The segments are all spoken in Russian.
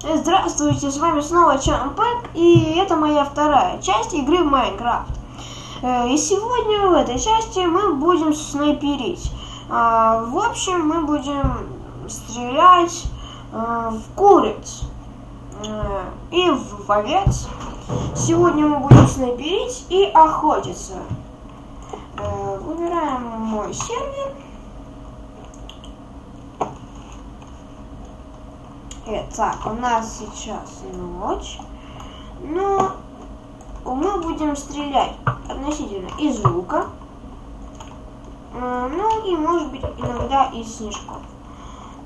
Здравствуйте, с вами снова Чампэк, и это моя вторая часть игры Майнкрафт. Э, И сегодня в этой части мы будем снайперить. А, В общем, мы будем стрелять э, в куриц э, и в овец. Сегодня мы будем снайперить и охотиться. Выбираем мой сервер. Итак, у нас сейчас ночь, но мы будем стрелять относительно из лука, э, ну и может быть иногда из снежков.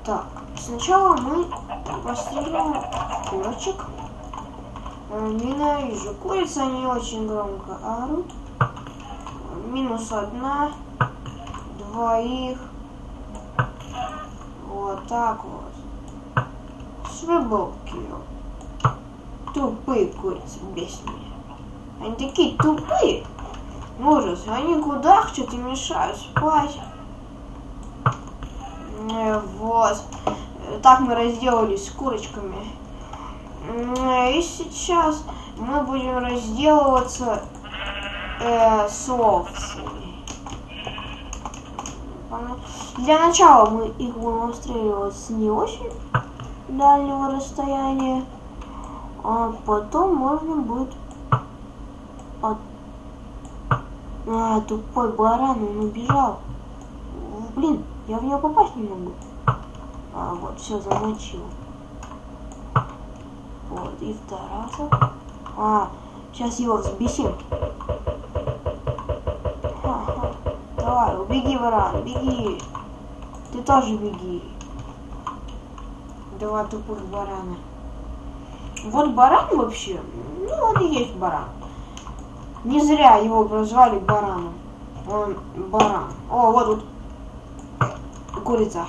Так, сначала мы постреляем курочек. Э, Ненавижу куриц, они очень громко орут. Минус одна, двоих. Вот так вот. Kill. Тупые курицы, без меня. Они такие тупые. Ужас, они кудахчут и мешают спать. Э, Вот. Э, Так мы разделались с курочками. М, И сейчас мы будем разделываться э, с овцами. Для начала мы их будем обстреливать с не очень дальнего расстояния, а потом можно будет от... А, тупой баран, он убежал. Блин, я в него попасть не могу. А, вот, все, замочил. Вот, и вторая. А, сейчас его взбесим. Ха-ха. Давай, убеги, баран, беги. Ты тоже беги. Два тупых барана. Вот баран вообще, ну он и есть баран. Не зря его прозвали бараном. Он баран. О, вот тут курица.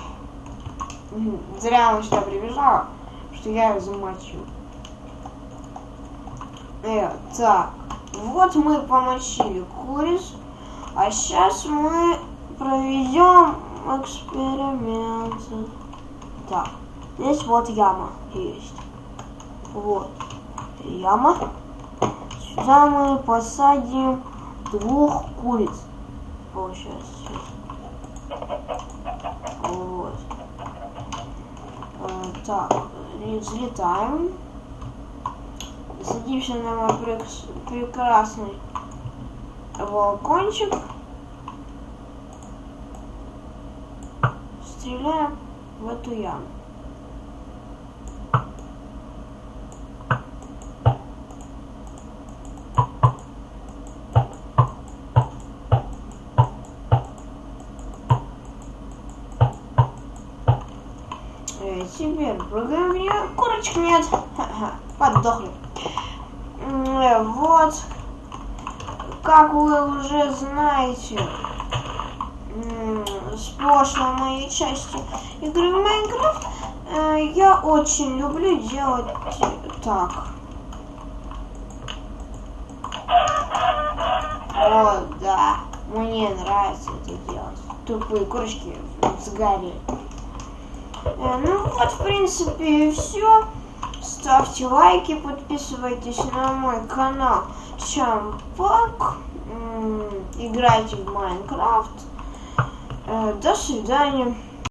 Зря она сюда прибежала, что я ее замочил. Э, так, вот мы помочили куриц, а сейчас мы проведем эксперимент. Так. Здесь вот яма есть. Вот. Яма. Сюда мы посадим двух куриц. Получается. Вот. Э, Так, взлетаем. Садимся на мой прек- прекрасный балкончик. Стреляем в эту яму. Э, прыгаем в нее. Курочек нет. Подохли. Вот. Как вы уже знаете, с прошлой моей части игры в Майнкрафт, э, я очень люблю делать так. О, да. Мне нравится это делать. Тупые курочки сгорели. Ну вот, в принципе, и все. Ставьте лайки, подписывайтесь на мой канал Чампак. Играйте в Майнкрафт. Э, До свидания.